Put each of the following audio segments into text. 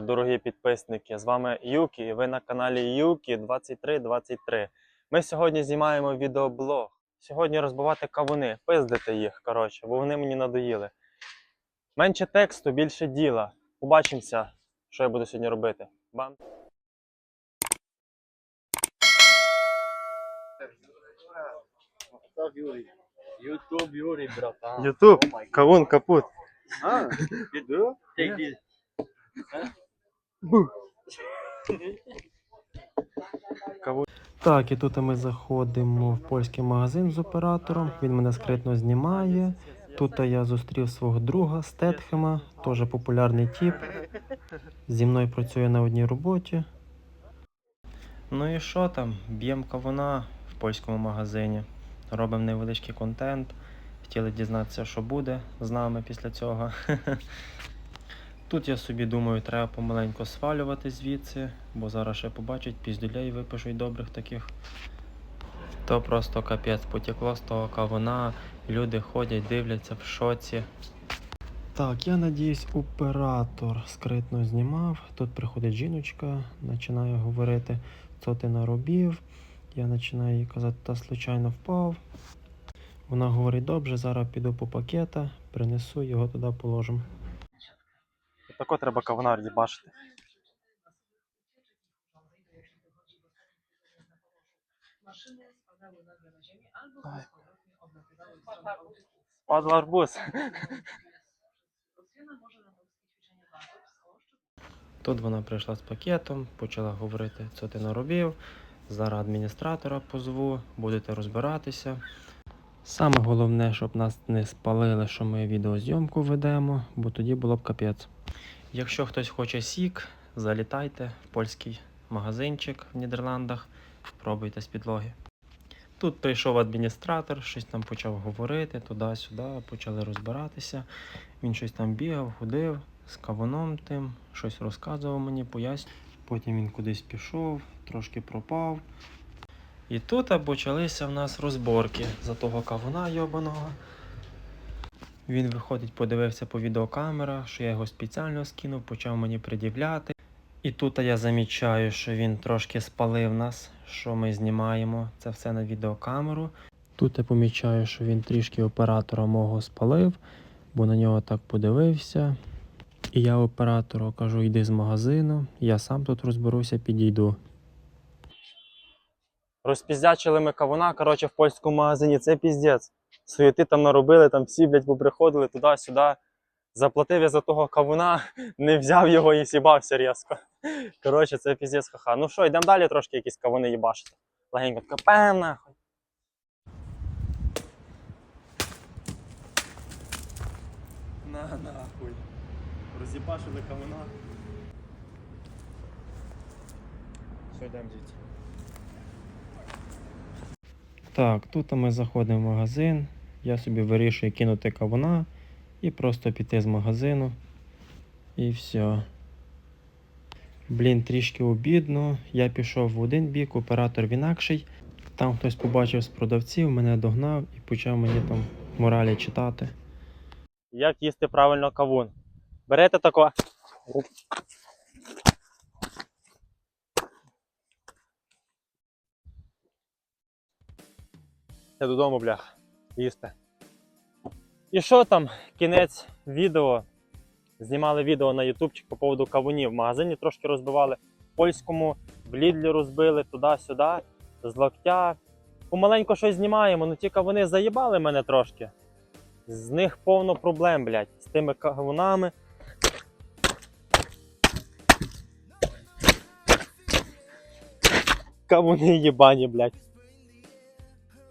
дорогі підписники! З вами Юкі, і ви на каналі Юкі 2323. Ми сьогодні знімаємо відеоблог. Сьогодні розбивати кавуни, пиздити їх, коротше, бо вони мені надоїли. Менше тексту, більше діла. Побачимося, що я буду сьогодні робити. Бам! Ютуб Юрій, братан. Ютуб, кавун капут. А, іду? Take this. Так, і тут ми заходимо в польський магазин з оператором. Він мене скритно знімає. Тут я зустрів свого друга Стетхема, теж популярний тіп. Зі мною працює на одній роботі. Ну і що там? Б'ємо кавуна в польському магазині. Робимо невеличкий контент. Хотіли дізнатися, що буде з нами після цього. Тут я собі думаю, треба помаленько свалювати звідси, бо зараз ще побачать піздюлей випишуть добрих таких. То просто капець потекло з того кавуна, люди ходять, дивляться в шоці. Так, я надіюсь, оператор скритно знімав. Тут приходить жіночка, починає говорити, що ти наробив. Я починаю їй казати, та случайно впав. Вона говорить, добре, зараз піду по пакета, принесу, його туди положимо. Тако треба кавуна розібачити. Maszyny spadały nagle na ziemię albo bezpowrotnie odlatywały w stronę audytu. Падла арбуз. Тут вона прийшла з пакетом, почала говорити, що ти наробив. Зараз адміністратора позву, будете розбиратися. Саме головне, щоб нас не спалили, що ми відеозйомку ведемо, бо тоді було б капець. Якщо хтось хоче сік, залітайте в польський магазинчик в Нідерландах, пробуйте з підлоги. Тут прийшов адміністратор, щось там почав говорити, туди-сюди, почали розбиратися. Він щось там бігав, ходив з кавуном тим, щось розказував мені, пояснював. Потім він кудись пішов, трошки пропав. І тут почалися в нас розборки за того кавуна йобаного. Він виходить, подивився по відеокамерах, що я його спеціально скинув, почав мені пред'являти. І тут я замічаю, що він трошки спалив нас, що ми знімаємо це все на відеокамеру. Тут я помічаю, що він трішки оператора мого спалив, бо на нього так подивився. І я оператору кажу, йди з магазину, я сам тут розберуся, підійду. Розпіздячили ми кавуна, коротше, в польському магазині. Це піздець. Суєти там наробили, там всі, блядь, поприходили туди-сюди. Заплатив я за того кавуна, не взяв його і сібався різко. Коротше, це піздець ха-ха. Ну що, йдемо далі трошки якісь кавуни їбашити. Легенько така пем нахуй. На нахуй. Роз'їбашили кавуна. Все, йдемо звідси. Так, тут ми заходимо в магазин. Я собі вирішую кинути кавуна і просто піти з магазину. І все. Блін, трішки обідно. Я пішов в один бік, оператор в інакший. Там хтось побачив з продавців, мене догнав і почав мені там моралі читати. Як їсти правильно кавун? Берете тако. Оп. Додому, блях. Їсти. І що там? Кінець відео. Знімали відео на ютубчик по поводу кавунів. В магазині трошки розбивали. Польському, в Лідлі розбили туди-сюди, з локтя. Помаленько щось знімаємо, ну ті кавуни заїбали мене трошки. З них повно проблем, блядь, з тими кавунами. Кавуни їбані, блядь.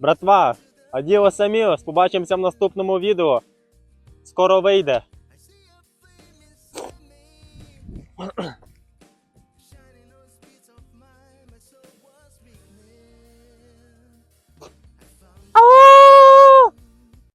Братва, адіос аміос, побачимося в наступному відео. Скоро вийде.